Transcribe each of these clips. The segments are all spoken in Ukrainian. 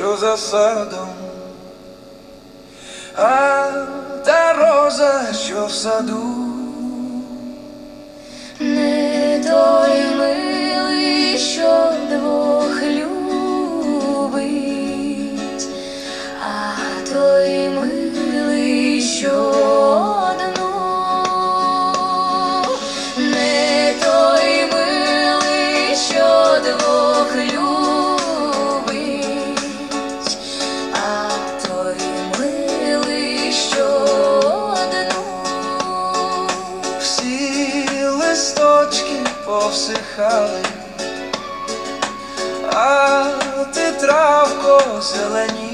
що за садом, а та роза, що в саду. Не той милий, що двох любить, а той повсихали, а ти травко зелені,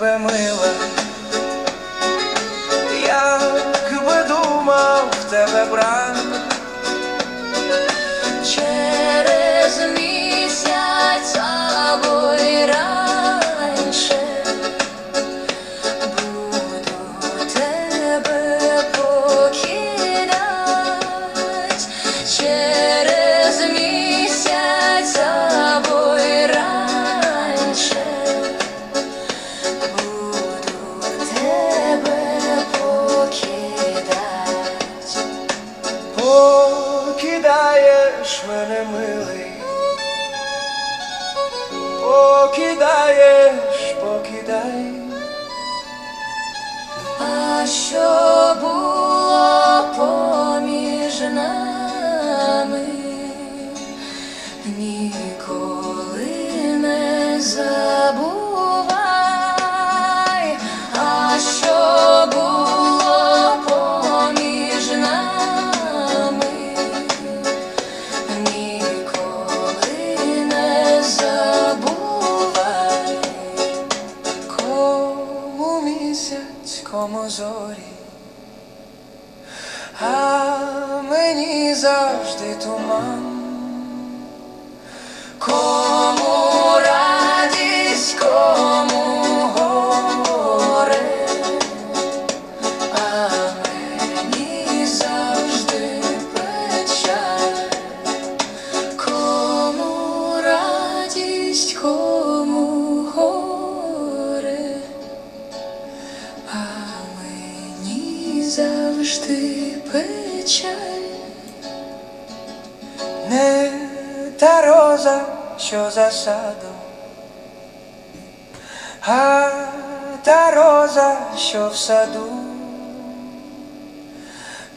тебе мила, як би думав в тебе брат. Покидай, А що завжди туман. Кому радість, кому горе, а мені завжди печаль. Кому радість, кому горе, а мені завжди печаль. Роза, що за садом, а та роза, що в саду.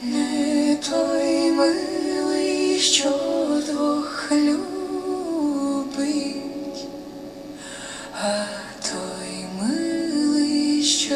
Не той милий, що двох любить, а той милий, що